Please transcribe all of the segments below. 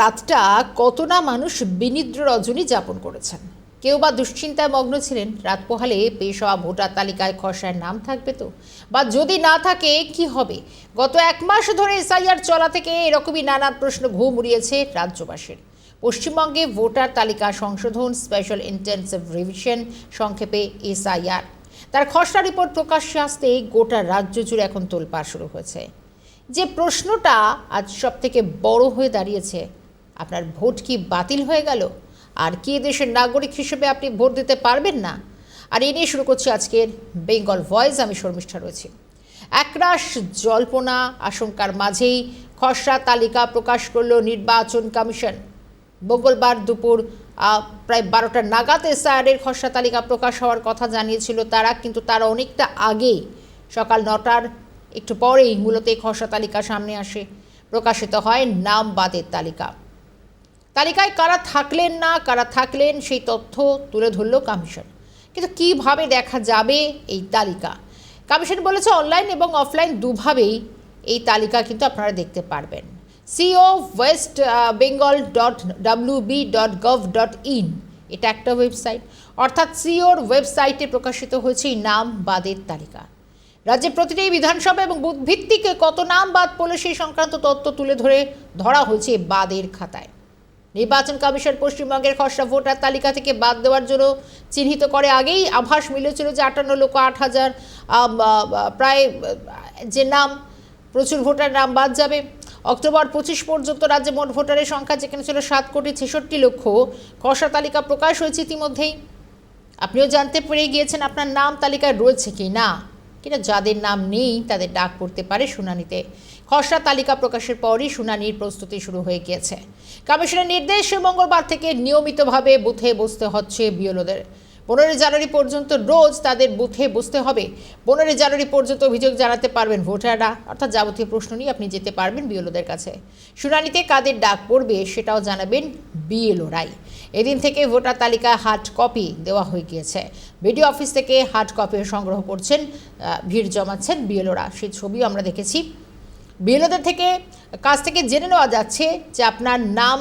রাতটা কত না মানুষ বিনিদ্র রজনী যাপন করেছেন। কেউ বা দুশ্চিন্তায় মগ্ন ছিলেন, রাত পোহালে পেশ হওয়া ভোটার তালিকায় খসায় নাম থাকবে তো? বা যদি না থাকে, কি হবে? গত এক মাস ধরে এসআইআর চলা থেকে এরকমই নানা প্রশ্ন ঘুম উড়িয়েছে রাজ্যবাসীর। পশ্চিমবঙ্গে ভোটার তালিকা সংশোধন স্পেশাল ইন্টেন্সিভ রিভিশন সংক্ষেপে এসআইআর। তার খসড়া রিপোর্ট প্রকাশ্যে আসতে গোটা রাজ্য জুড়ে এখন তোলপাড় শুরু হয়েছে। যে প্রশ্নটা আজ সব থেকে বড় হয়ে দাঁড়িয়েছে আপনার ভোট কি বাতিল হয়ে গেল? আর কি দেশের নাগরিক হিসেবে আপনি ভোট দিতে পারবেন না? আর এ নিয়ে শুরু করছি আজকের বেঙ্গল ভয়েস। আমি শর্মিষ্ঠা রয়েছি। একরাশ জল্পনা আশঙ্কার মাঝেই খসড়া তালিকা প্রকাশ করল নির্বাচন কমিশন। মঙ্গলবার দুপুর প্রায় বারোটা নাগাদ এসআইআরের খসড়া তালিকা প্রকাশ হওয়ার কথা জানিয়েছিল তারা, কিন্তু তার অনেকটা আগেই সকাল নটার একটু পরেই মূলত এই খসড়া তালিকা সামনে আসে। প্রকাশিত হয় নাম বাদের তালিকা। তালিকায় কারা থাকলেন না, কারা থাকলেন সেই তথ্য তুলে ধরল কমিশন। কিন্তু কীভাবে দেখা যাবে এই তালিকা? কমিশন বলেছে অনলাইন এবং অফলাইন দুভাবেই এই তালিকা কিন্তু আপনারা দেখতে পারবেন। CEO West Bengal dot W B dot gov dot in এটা একটা ওয়েবসাইট অর্থাৎ সিওর ওয়েবসাইটে প্রকাশিত হয়েছে নাম বাদের তালিকা। রাজ্যের প্রতিটি বিধানসভা এবং বুথ ভিত্তিক কত নাম বাদ পড়লে সেই সংক্রান্ত তথ্য তুলে ধরে ধরা হয়েছে বাদের খাতায়। নির্বাচন কমিশন পশ্চিমবঙ্গের খসড়া ভোটার তালিকা থেকে বাদ দেওয়ার জন্য চিহ্নিত করে আগেই আভাস মিলেছিল যে আটান্ন লক্ষ আট হাজার প্রায়, যে নাম, প্রচুর ভোটার নাম বাদ যাবে। অক্টোবর পঁচিশ পর্যন্ত রাজ্যে মোট ভোটারের সংখ্যা যেখানে ছিল সাত কোটি ছেষট্টি লক্ষ, খসড়া তালিকা প্রকাশ হয়েছে ইতিমধ্যেই। আপনিও জানতে পেরে গিয়েছেন আপনার নাম, তালিকায় রয়েছে কি না। কিনা যাদের নাম নেই তাদের ডাক পড়তে পারে শুনানিতে। খসড়া তালিকা প্রকাশের পরই শুনানির প্রস্তুতি শুরু হয়ে গিয়েছে। কমিশনের নির্দেশ মঙ্গলবার থেকে নিয়মিতভাবে বুথে বসতে হচ্ছে বিএলওদের। পনেরোই জানুয়ারি পর্যন্ত রোজ তাদের বুথে বসতে হবে। পনেরোই জানুয়ারি পর্যন্ত অভিযোগ জানাতে পারবেন ভোটাররা। অর্থাৎ যাবতীয় প্রশ্ন নিয়ে আপনি যেতে পারবেন বিএলওদের কাছে। শুনানিতে কাদের ডাক পড়বে সেটাও জানাবেন বিএলওরাই। এদিন থেকে ভোটার তালিকা হার্ড কপি দেওয়া হয়ে গিয়েছে। বিডিও অফিস থেকে হার্ড কপি সংগ্রহ করছেন ভিড় জমাচ্ছেন বিএলওরা। সেই ছবিও আমরা দেখেছি। বিএলওদের থেকে কাছ থেকে জেনে নেওয়া যাচ্ছে যে আপনার নাম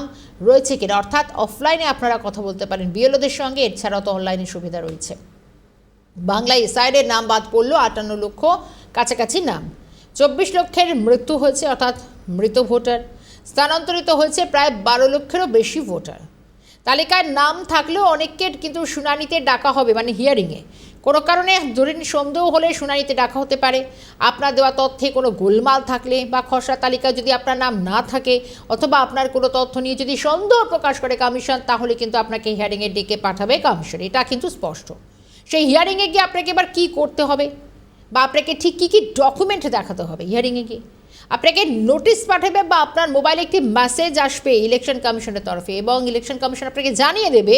রয়েছে কিনা। অর্থাৎ অফলাইনে আপনারা কথা বলতে পারেন। বিএলওদের সঙ্গে এছাড়াও তো অনলাইনে সুবিধা রয়েছে। বাংলায় এসআইডের নাম বাদ পড়ল আটান্ন লক্ষ কাছাকাছি নাম। চব্বিশ লক্ষের মৃত্যু হয়েছে, অর্থাৎ মৃত ভোটার। স্থানান্তরিত হয়েছে প্রায় বারো লক্ষেরও বেশি ভোটার। তালিকায় নাম থাকলেও অনেককে কিন্তু শুনানিতে ডাকা হবে মানে হিয়ারিংয়ে। কোনো কারণে ধরে নিন সন্দেহ হলে শুনানিতে ডাকা হতে পারে। আপনার দেওয়া তথ্যে কোনো গোলমাল থাকলে বা খসড়া তালিকায় যদি আপনার নাম না থাকে অথবা আপনার কোনো তথ্য নিয়ে যদি সন্দেহ প্রকাশ করে কমিশন, তাহলে কিন্তু আপনাকে হিয়ারিংয়ে ডেকে পাঠাবে কমিশন। এটা কিন্তু স্পষ্ট। সেই হিয়ারিংয়ে গিয়ে আপনাকে এবার কী করতে হবে? বা আপনাকে ঠিক কী কী ডকুমেন্ট দেখাতে হবে হিয়ারিংয়ে গিয়ে? আপনাকে নোটিশ পাঠাবে বা আপনার মোবাইলে একটি মেসেজ আসবে ইলেকশন কমিশনের তরফে এবং ইলেকশন কমিশন আপনাকে জানিয়ে দেবে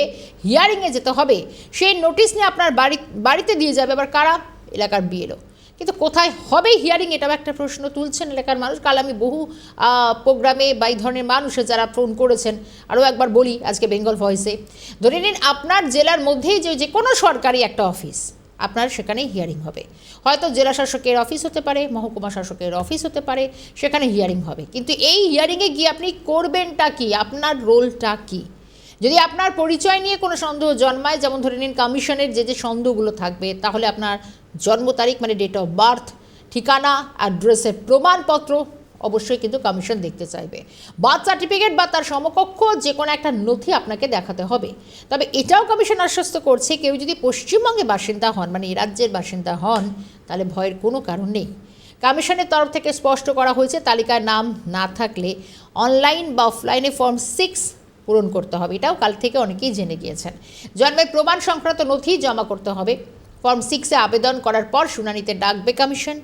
হিয়ারিংয়ে যেতে হবে। সেই নোটিশ নিয়ে আপনার বাড়ি, বাড়িতে দিয়ে যাবে আবার কারা? এলাকার বিএলও কিন্তু কোথায় হবে হিয়ারিং এটাও একটা প্রশ্ন তুলছেন এলাকার মানুষ। কাল আমি বহু প্রোগ্রামে বা এই ধরনের মানুষে যারা ফোন করেছেন, আরও একবার বলি আজকে বেঙ্গল ভয়েসে ধরে নিন আপনার জেলার মধ্যেই যে যে কোনো সরকারি একটা অফিস আপনার সেখানে হিয়ারিং হবে। হয়তো জেলা শাসকের অফিস হতে পারে, মহকুমা শাসকের অফিস হতে পারে, সেখানে হিয়ারিং হবে। কিন্তু এই হিয়ারিংয়ে গিয়ে আপনি করবেনটা কি? আপনার রোলটা কি? যদি আপনার পরিচয় নিয়ে কোনো সন্দেহ জন্মায়, যেমন ধরে নিন কমিশনের যে যে সন্দেহগুলো থাকবে, তাহলে আপনার জন্ম তারিখ মানে ডেট অফ বার্থ ঠিকানা অ্যাড্রেসের প্রমাণপত্র অবশ্যই কিন্তু কমিশন দেখতে চাইবে। বার্থ সার্টিফিকেট বা তার সমকক্ষ যে কোনো একটা নথি আপনাকে দেখাতে হবে। তবে এটাও কমিশন আশ্বস্ত করছে, কেউ যদি পশ্চিমবঙ্গে বাসিন্দা হন মানে রাজ্যের বাসিন্দা হন, তাহলে ভয়ের কোনো কারণ নেই। কমিশনের তরফ থেকে স্পষ্ট করা হয়েছে তালিকায় নাম না থাকলে অনলাইন বা অফলাইনে ফর্ম সিক্স পূরণ করতে হবে। এটাও কাল থেকে অনেকেই জেনে গিয়েছেন। জন্মের প্রমাণ সংক্রান্ত নথি জমা করতে হবে। ফর্ম সিক্সে আবেদন করার পর শুনানিতে ডাকবে কমিশন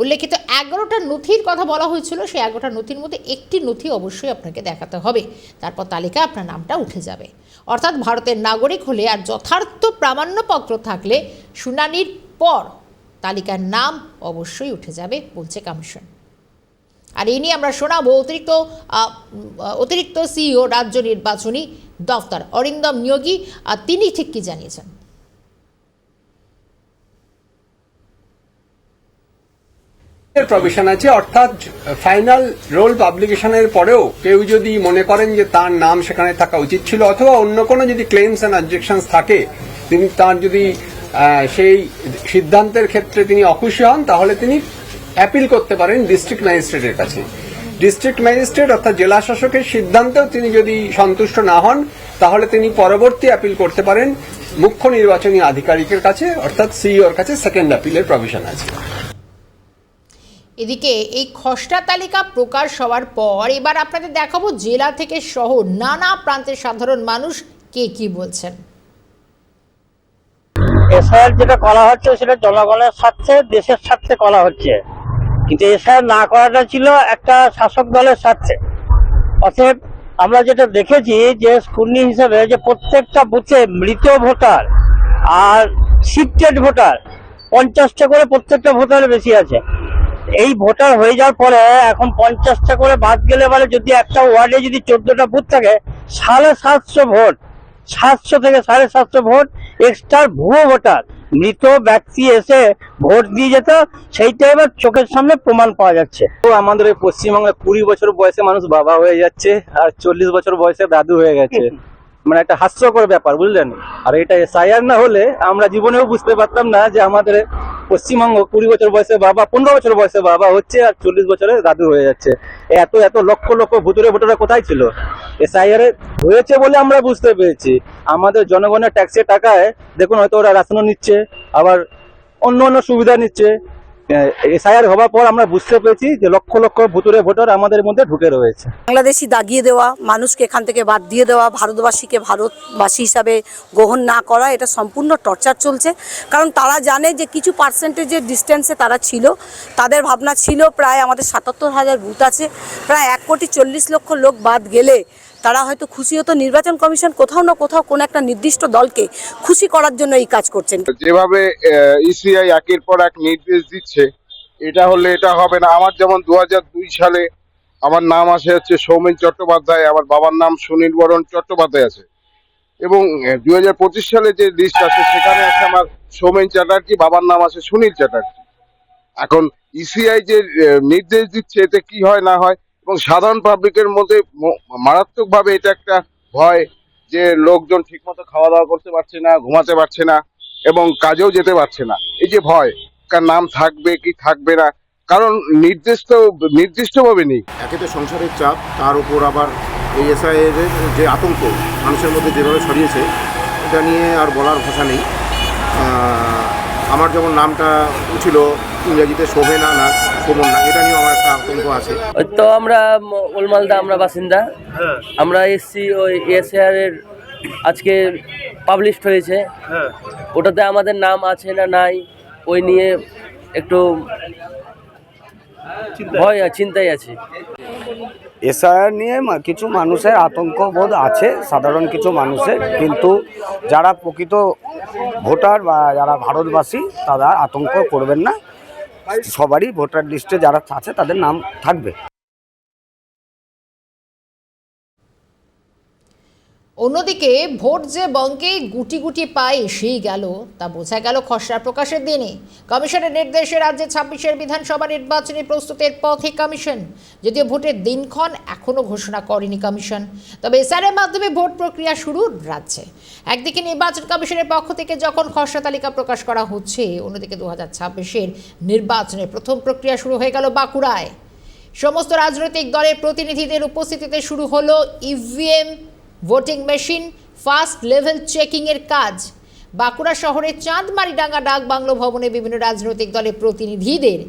উল্লেখিত এগারোটা নথির কথা বলা হয়েছিল। সেই এগারোটা নথির মধ্যে একটি নথি অবশ্যই আপনাকে দেখাতে হবে। তারপর তালিকায় আপনার নামটা উঠে যাবে। অর্থাৎ ভারতের নাগরিক হলে আর যথার্থ প্রামাণ্যপত্র থাকলে শুনানির পর তালিকার নাম অবশ্যই উঠে যাবে, বলছে কমিশন। আর এই নিয়ে আমরা শোনাবো অতিরিক্ত অতিরিক্ত সিইও, রাজ্য নির্বাচনী দফতর অরিন্দম নিয়োগী তিনি ঠিক কি জানিয়েছেন? প্রভিশন আছে, অর্থাৎ ফাইনাল রোল পাবলিকেশনের পরেও কেউ যদি মনে করেন যে তার নাম সেখানে থাকা উচিত ছিল, অথবা অন্য কোনো যদি ক্লেমস অ্যান্ড অবজেকশন থাকে, তিনি তার যদি সেই সিদ্ধান্তের ক্ষেত্রে তিনি অখুশি হন, তাহলে তিনি অ্যাপিল করতে পারেন ডিস্ট্রিক্ট ম্যাজিস্ট্রেটের কাছে। ডিস্ট্রিক্ট ম্যাজিস্ট্রেট অর্থাৎ জেলা শাসকের সিদ্ধান্তেও তিনি যদি সন্তুষ্ট না হন, তাহলে তিনি পরবর্তী অ্যাপিল করতে পারেন মুখ্য নির্বাচনী আধিকারিকের কাছে, অর্থাৎ সিইওর কাছে সেকেন্ড অ্যাপিলের প্রভিশন আছে। এদিকে এই খসড়া তালিকা প্রকাশ হওয়ার পর এবার আপনাদের দেখাবো জেলা থেকে শহর নানা প্রান্তের সাধারণ মানুষ কে কি বলছেন। এসআইআর যেটা করা হচ্ছে সেটা জনগণের স্বার্থে, দেশের স্বার্থে করা হচ্ছে। কিন্তু এসআইআর না করাটা ছিল একটা শাসক দলের স্বার্থে। অতএব আমরা যেটা দেখেছি যে স্কুলনি হিসেবে যে প্রত্যেকটা বুথে মৃত ভোটার আর শিফটেড ভোটার, পঞ্চাশটা করে প্রত্যেকটা ভোটার বেশি আছে। এই ভোটার হয়ে যাওয়ার পরে এখন পঞ্চাশটা করে বাদ গেলে মানে যদি একটা ওয়ার্ডে যদি চোদ্দটা বুথ থাকে সাড়ে সাতশো ভোট সাতশো থেকে সাড়ে সাতশো ভোট এক্সট্রা ভুয়ো ভোটার মৃত ব্যক্তি এসে ভোট দিয়ে যেত সেইটা এবার চোখের সামনে প্রমাণ পাওয়া যাচ্ছে। তো আমাদের এই পশ্চিমবাংলায় কুড়ি বছর বয়সে মানুষ বাবা হয়ে যাচ্ছে আর চল্লিশ বছর বয়সে দাদু হয়ে গেছে। মানে একটা হাস্যকর ব্যাপার, বুঝলেন? আর এটা এসআইআর না হলে আমরা জীবনেও বুঝতে পারতাম না যে আমাদের পশ্চিমবঙ্গ কুড়ি বছর বয়সে বাবা, পনেরো বছর বয়সে বাবা হচ্ছে আর চল্লিশ বছরে দাদু হয়ে যাচ্ছে। এত এত লক্ষ লক্ষ ভুতুরে ভোটাররা কোথায় ছিল? এসআইআর হয়েছে বলে আমরা বুঝতে পেরেছি। আমাদের জনগণের ট্যাক্সের টাকায় দেখুন হয়তো ওরা রাশনও নিচ্ছে, আবার অন্য অন্য সুবিধা নিচ্ছে এসআইআর হওয়ার পর আমরা বুঝতে পেরেছি যে লক্ষ লক্ষ ভুতুরে ভোটার আমাদের মধ্যে ঢুকে রয়েছে। বাংলাদেশি দাগিয়ে দেওয়া, মানুষকে এখান থেকে বাদ দিয়ে দেওয়া, ভারতবাসীকে ভারতবাসী হিসাবে গ্রহণ না করা, এটা সম্পূর্ণ টর্চার চলছে। কারণ তারা জানে যে কিছু পার্সেন্টেজের ডিস্টেন্সে তারা ছিল। তাদের ভাবনা ছিল প্রায় আমাদের সাতাত্তর হাজার বুথ আছে। প্রায় এক কোটি চল্লিশ লক্ষ লোক বাদ গেলে তারা হয়তো খুশি হতো নির্বাচন কমিশন কোথাও না কোথাও কোনো একটা নির্দিষ্ট দলকে খুশি করার জন্য এই কাজ করছেন। যেভাবে ইসিআই একের পর এক নির্দেশ দিচ্ছে, এটা হলে এটা হবে না। আমার যেমন দু সালে আমার নাম আসে হচ্ছে সৌমেন চট্টোপাধ্যায়, আমার বাবার নাম সুনীল বরণ চট্টোপাধ্যায় আছে। এবং দু হাজার পঁচিশ সালে যে লিস্ট আছে সেখানে আছে আমার সৌমেন চ্যাটার্জি, বাবার নাম আছে সুনীল চ্যাটার্জি। এখন ইসিআই যে নির্দেশ দিচ্ছে, এতে কি হয় না হয় এবং সাধারণ পাবলিকের মধ্যে মারাত্মকভাবে এটা একটা ভয় যে লোকজন ঠিকমতো খাওয়া দাওয়া করতে পারছে না, ঘুমাতে পারছে না এবং কাজেও যেতে পারছে না। এই যে ভয়, কার নাম থাকবে, কি থাকবে না, কারণ নির্দিষ্ট, নির্দিষ্টভাবে নেই। একে তো সংসারের চাপ, তার উপর আবার এই এসআইয়ের যে আতঙ্ক মানুষের মধ্যে যেভাবে ছড়িয়েছে, এটা নিয়ে আর বলার ভাষা নেই। আমার যেমন নামটা ছিল ইংরেজিতে শোভেনা না শোভন না এটা নিয়েও আমার একটা আতঙ্ক আছে। ওই তো আমরা উলমালদা আমরা বাসিন্দা। আমরা এসছি ওই এসআর এর আজকে পাবলিশড হয়েছে। ওটাতে আমাদের নাম আছে না নাই ওই নিয়ে একটু ভয় আছে, চিন্তায় আছে। এসআইআর নিয়ে কিছু মানুষের আতঙ্ক বোধ আছে সাধারণ কিছু মানুষের কিন্তু যারা প্রকৃত ভোটার বা যারা ভারতবাসী তারা আতঙ্ক করবেন না। সবারই ভোটার লিস্টে যারা আছে তাদের নাম থাকবে। অন্যদিকে ভোট যে বঙ্কে গুটি গুটি পায় এসেই গেল, তা বোঝা গেল খসড়া প্রকাশের দিনে। কমিশনের নির্দেশে রাজ্যে ছাব্বিশের বিধানসভা নির্বাচনী প্রস্তুতের পথে কমিশন, যদিও ভোটের দিনক্ষণ এখনও ঘোষণা করেনি কমিশন। তবে এসআরের মাধ্যমে ভোট প্রক্রিয়া শুরু রাজ্যে। একদিকে নির্বাচন কমিশনের পক্ষ থেকে যখন খসড়া তালিকা প্রকাশ করা হচ্ছে, অন্যদিকে দু হাজার ছাব্বিশের নির্বাচনের প্রথম প্রক্রিয়া শুরু হয়ে গেল বাঁকুড়ায়। সমস্ত রাজনৈতিক দলের প্রতিনিধিদের উপস্থিতিতে শুরু হলো EVM voting machine, first level চেকিংয়ের কাজ। বাঁকুড়া শহরের চাঁদমারিডাঙ্গা ডাক বাংলো ভবনে বিভিন্ন রাজনৈতিক দলের প্রতিনিধিদের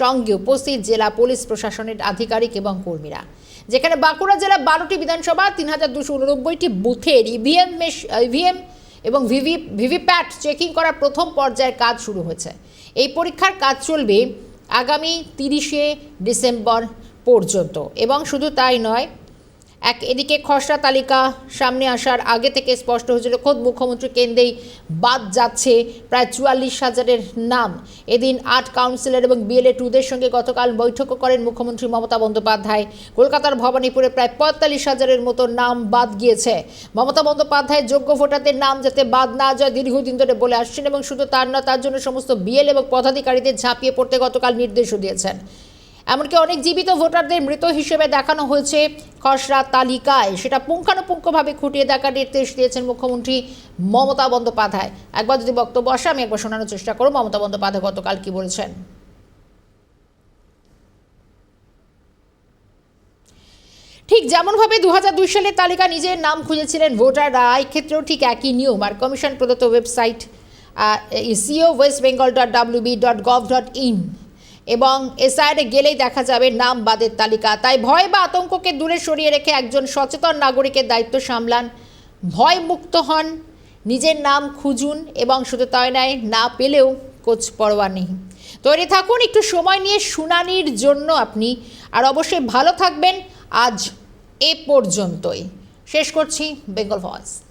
সঙ্গে উপস্থিত জেলা পুলিশ প্রশাসনের আধিকারিক এবং কর্মীরা। যেখানে বাঁকুড়া জেলা বারোটি বিধানসভা তিন হাজার দুশো উননব্বইটি বুথের ইভিএম মেশ, ইভিএম এবং ভিভি, ভিভিপ্যাট চেকিং করার প্রথম পর্যায়ের কাজ শুরু হয়েছে। এই পরীক্ষার কাজ চলবে আগামী তিরিশে ডিসেম্বর পর্যন্ত এবং শুধু তাই নয় এক এদিকে খসড়া তালিকা সামনে আসার আগে থেকে স্পষ্ট হয়েছিল, খোদ মুখ্যমন্ত্রী কেন্দ্রেই বাদ যাচ্ছে প্রায় চুয়াল্লিশ হাজারের নাম। এদিন আট কাউন্সিলর এবং বিএলএ টুদের সঙ্গে গতকাল বৈঠকও করেন মুখ্যমন্ত্রী মমতা বন্দ্যোপাধ্যায়। কলকাতার ভবানীপুরে প্রায় পঁয়তাল্লিশ হাজারের মতো নাম বাদ গিয়েছে। মমতা বন্দ্যোপাধ্যায় যোগ্য ভোটারদের নাম যাতে বাদ না যায় দীর্ঘদিন ধরে বলে আসছেন এবং শুধু তার না তার জন্য সমস্ত বিএল এবং পদাধিকারীদের ঝাঁপিয়ে পড়তে গতকাল নির্দেশও দিয়েছেন। এমনকি অনেক জীবিত ভোটারদের মৃত হিসেবে দেখানো হয়েছে খসড়া তালিকায়। সেটা পুঙ্খানুপুঙ্খভাবে খুঁটিয়ে দেখার নির্দেশ দিয়েছেন মুখ্যমন্ত্রী মমতা বন্দ্যোপাধ্যায়। একবার যদি বক্তব্য আসে, আমি একবার শোনানোর চেষ্টা করব। মমতা বন্দ্যোপাধ্যায় গতকাল কি বলেছেন? ঠিক যেমনভাবে দু হাজার দুই সালের তালিকা নিজের নাম খুঁজেছিলেন ভোটাররা এক্ষেত্রেও ঠিক একই নিয়ম। আর কমিশন প্রদত্ত website CEO West Bengal dot W B dot gov dot in এবং এসআইআরে গেলেই দেখা যাবে নাম বাদের তালিকা। তাই ভয় বা আতঙ্ককে দূরে সরিয়ে রেখে একজন সচেতন নাগরিকের দায়িত্ব সামলান। ভয় মুক্ত হন, নিজের নাম খুঁজুন এবং শুধু তাই নয় না পেলেও কোচ পরোয়া নেই। তৈরি থাকুন, একটু সময় নিয়ে শুনানির জন্য আপনি। আর অবশ্যই ভালো থাকবেন আজ এ পর্যন্তই। শেষ করছি বেঙ্গল ভয়েস।